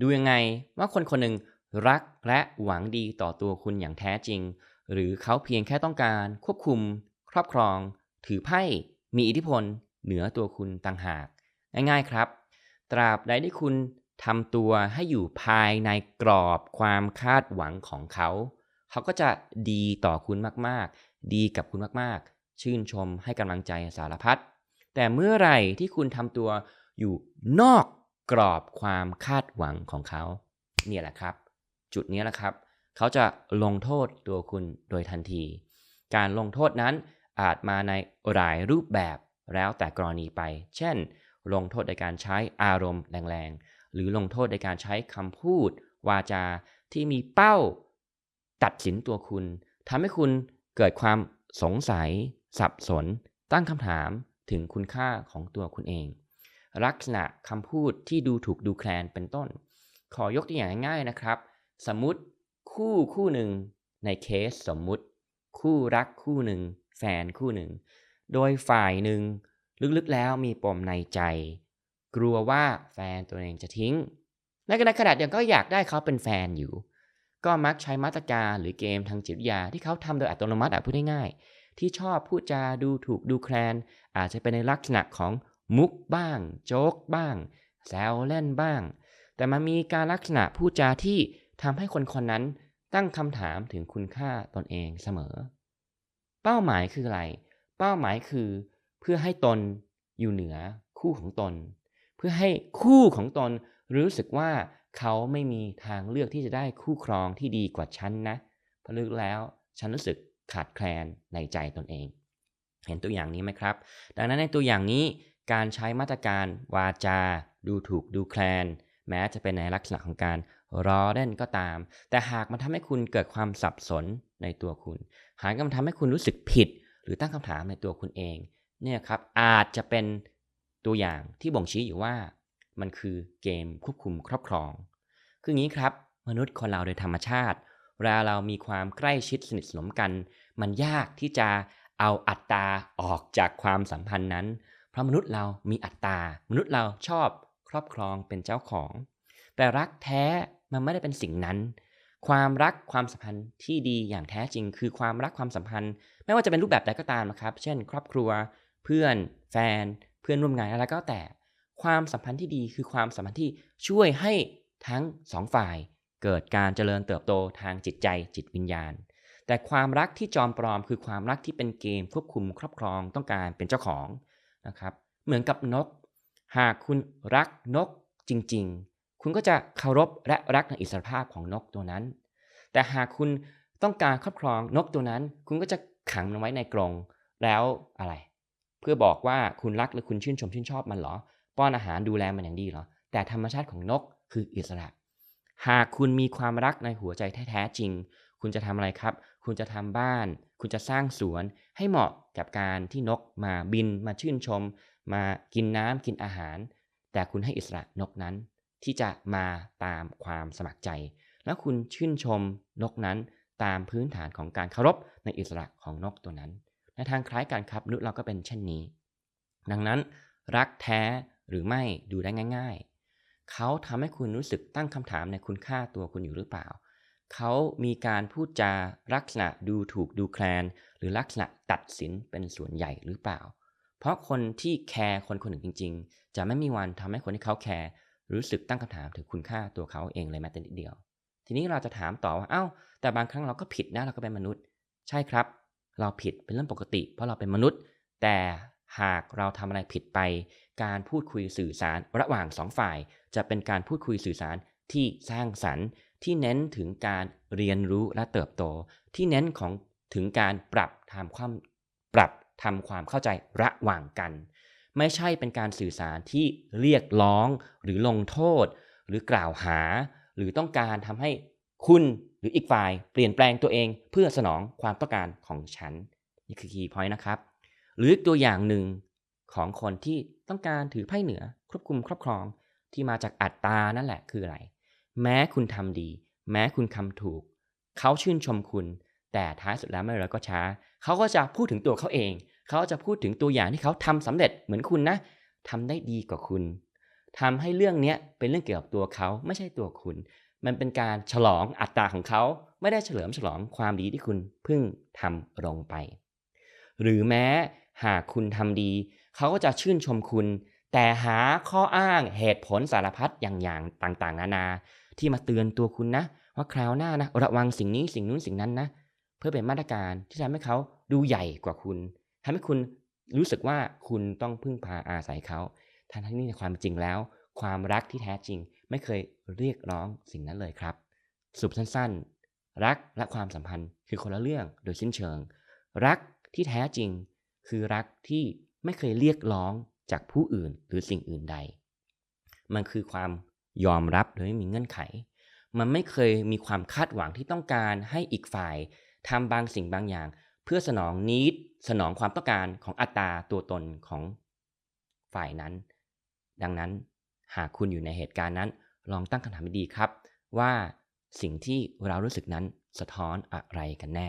ดูยังไงว่าคนคนหนึ่งรักและหวังดีต่อตัวคุณอย่างแท้จริง หรือเขาเพียงแค่ต้องการควบคุม ครอบครอง ถือไพ่มีอิทธิพล เหนือตัวคุณต่างหาก ง่ายๆครับ ตราบใดที่คุณทำตัวให้อยู่ภายในกรอบความคาดหวังของเขา เขาก็จะดีต่อคุณมากๆ ดีกับคุณมากๆ ชื่นชมให้กำลังใจสารพัดแต่เมื่อไหร่ที่คุณทำตัวอยู่นอก กรอบความคาดหวังของเขา เนี่ยแหละครับ จุดนี้แหละครับ เขาจะลงโทษตัวคุณโดยทันที การลงโทษนั้นอาจมาในหลายรูปแบบแล้วแต่กรณีไป เช่น ลงโทษในการใช้อารมณ์แรงๆ หรือลงโทษในการใช้คำพูด วาจาที่มีเป้า ตัดสินตัวคุณทำให้คุณเกิดความสงสัย สับสน ตั้งคำถามถึงคุณค่าของตัวคุณเอง ลักษณะคำพูดที่ดูถูกดูแคลนเป็นต้น ขอยกตัวอย่างง่ายๆนะครับ สมมุติคู่คู่หนึ่งในเคสสมมุติ คู่รักคู่หนึ่ง แฟนคู่หนึ่ง โดยฝ่ายหนึ่ง ลึกๆแล้วมีปมในใจ กลัวว่าแฟนตัวเองจะทิ้งและในขณะเดียวกันก็อยากได้เขาเป็นแฟนอยู่ ก็มักใช้มาตรการหรือเกมทางจิตวิทยาที่เขาทำโดยอัตโนมัติอะพูดง่ายๆที่ชอบพูดจาดูถูกดูแคลนอาจจะเป็นในลักษณะของ มุกบ้าง โจ๊กบ้าง แซวเล่นบ้าง แต่มันมีการลักษณะพูดจาที่ทำให้คนคนนั้นตั้งคำถามถึงคุณค่าตนเองเสมอ เป้าหมายคืออะไร เป้าหมายคือ เพื่อให้ตนอยู่เหนือคู่ของตน เพื่อให้คู่ของตนรู้สึกว่าเขาไม่มีทางเลือกที่จะได้คู่ครองที่ดีกว่าฉันนะพลึกแล้วฉันรู้สึกขาดแคลนในใจตนเอง เห็นตัวอย่างนี้ไหมครับ ดังนั้นในตัวอย่างนี้ การใช้มาตรการวาจา ดูถูกดูแคลน แม้จะเป็นในลักษณะของการรอเล่นก็ตาม แต่หากมันทำให้คุณเกิดความสับสนในตัวคุณ หากมันทำให้คุณรู้สึกผิด หรือตั้งคำถามในตัวคุณเอง เนี่ยครับอาจจะเป็นตัวอย่างที่บ่งชี้อยู่ว่า มันคือเกมควบคุมครอบครอง คืออย่างนี้ครับ มนุษย์คนเราโดยธรรมชาติเวลาเรามีความใกล้ชิดสนิทสนมกัน มันยากที่จะเอาอัตตาออกจากความสัมพันธ์นั้น เพราะมนุษย์เรามีอัตตา มนุษย์เราชอบครอบครองเป็นเจ้าของ แต่รักแท้มันไม่ได้เป็นสิ่งนั้น ความรักความสัมพันธ์ที่ดีอย่างแท้จริง คือความรักความสัมพันธ์ ไม่ว่าจะเป็นรูปแบบใดก็ตามนะครับ เช่น ครอบครัว เพื่อน แฟน เพื่อนร่วมงานอะไรก็แต่ ความสัมพันธ์ที่ดีคือความสัมพันธ์ที่ช่วยให้ทั้งสองฝ่าย เกิดการเจริญเติบโตทางจิตใจจิตวิญญาณ แต่ความรักที่จอมปลอมคือความรักที่เป็นเกมควบคุมครอบครองต้องการเป็นเจ้าของ นะครับเหมือนกับนก หากคุณรักนกจริงๆ คุณก็จะเคารพและรักในอิสรภาพของนกตัวนั้น แต่หากคุณต้องการครอบครองนกตัวนั้น คุณก็จะขังมันไว้ในกรงแล้วอะไร เพื่อบอกว่าคุณรักหรือคุณชื่นชมชื่นชอบมันเหรอ ป้อนอาหารดูแลมันอย่างดีเหรอ แต่ธรรมชาติของนกคืออิสระ หากคุณมีความรักในหัวใจแท้ๆจริง คุณจะทำอะไรครับ คุณจะทำบ้าน คุณจะสร้างสวนให้เหมาะกับการที่นกมาบินมาชื่นชม มากินน้ำกินอาหาร แต่คุณให้อิสระนกนั้น ที่จะมาตามความสมัครใจ แล้วคุณชื่นชมนกนั้นตามพื้นฐานของการเคารพในอิสระของนกตัวนั้นในทางคล้ายกันครับมนุษย์เราก็เป็นเช่นนี้ ดังนั้นรักแท้หรือไม่ดูได้ง่าย ๆ เขาทำให้คุณรู้สึกตั้งคำถามในคุณค่าตัวคุณอยู่หรือเปล่า เขามีการพูดจาลักษณะดูถูกดูแคลน หรือลักษณะตัดสินเป็นส่วนใหญ่หรือเปล่า เพราะคนที่แคร์คนคนหนึ่งจริง ๆ จะไม่มีวันทำให้คนที่เขาแคร์รู้สึกตั้งคำถามถึงคุณค่าตัวเขาเองเลยแม้แต่นิดเดียว ทีนี้เราจะถามต่อว่า เอา้า แต่บางครั้งเราก็ผิดนะเราก็เป็นมนุษย์ ใช่ครับ เราผิดเป็นเรื่องปกติ เพราะเราเป็นมนุษย์ แต่หากเราทำอะไรผิดไป การพูดคุยสื่อสารระหว่างสองฝ่าย จะเป็นการพูดคุยสื่อสารที่สร้างสรรค์ ที่เน้นถึงการเรียนรู้และเติบโต ที่เน้นของถึงการปรับทำความปรับทำความเข้าใจระหว่างกัน ไม่ใช่เป็นการสื่อสารที่เรียกร้องหรือลงโทษ หรือกล่าวหา หรือต้องการทำให้คุณหรืออีกฝ่ายเปลี่ยนแปลงตัวเองเพื่อสนองความต้องการของฉัน นี่คือคีย์พอยต์นะครับ หรือตัวอย่างหนึ่งของคนที่ต้องการถือไพ่เหนือควบคุมครอบครองที่มาจากอัตตานั่นแหละคืออะไร แม้คุณทำดี แม้คุณคำถูก เขาชื่นชมคุณ แต่ท้ายสุดแล้วไม่เร็วก็ช้า เขาก็จะพูดถึงตัวเขาเอง เขาจะพูดถึงตัวอย่างที่เขาทำสำเร็จเหมือนคุณนะทำได้ดีกว่าคุณทำให้เรื่องเนี้ยเป็นเรื่องเกี่ยวกับตัวเขาไม่ใช่ตัวคุณ มันเป็นการฉลองอัตราของเขา ไม่ได้เฉลิมฉลองความดีที่คุณเพิ่งทำลงไป หรือแม้หากคุณทำดี เขาก็จะชื่นชมคุณ แต่หาข้ออ้างเหตุผลสารพัดอย่างๆต่างๆ นานา ที่มาเตือนตัวคุณนะ ว่าคราวหน้านะระวังสิ่งนี้สิ่งนู้นสิ่งนั้นนะ เพื่อเป็นมาตรการที่ทำให้เขาดูใหญ่กว่าคุณทำให้คุณรู้สึกว่าคุณต้องพึ่งพาอาศัยเขาทั้งที่ในความจริงแล้ว ความรักที่แท้จริงไม่เคยเรียกร้องสิ่งนั้นเลยครับสุปสั้นๆ รักและความสัมพันธ์คือคนละเรื่องโดยสิ้นเชิง รักที่แท้จริง คือรักที่ไม่เคยเรียกร้องจากผู้อื่นหรือสิ่งอื่นใด มันคือความ ยอมรับโดยไม่มีเงื่อนไข มันไม่เคยมีความคาดหวังที่ต้องการให้อีกฝ่ายทำบางสิ่งบางอย่าง เพื่อสนองนิดสนองความต้องการของอัตราตัวตนของฝ่ายนั้น ดังนั้นหากคุณอยู่ในเหตุการณ์นั้น ลองตั้งคำถามดีครับ ว่าสิ่งที่เรารู้สึกนั้นสะท้อนอะไรกันแน่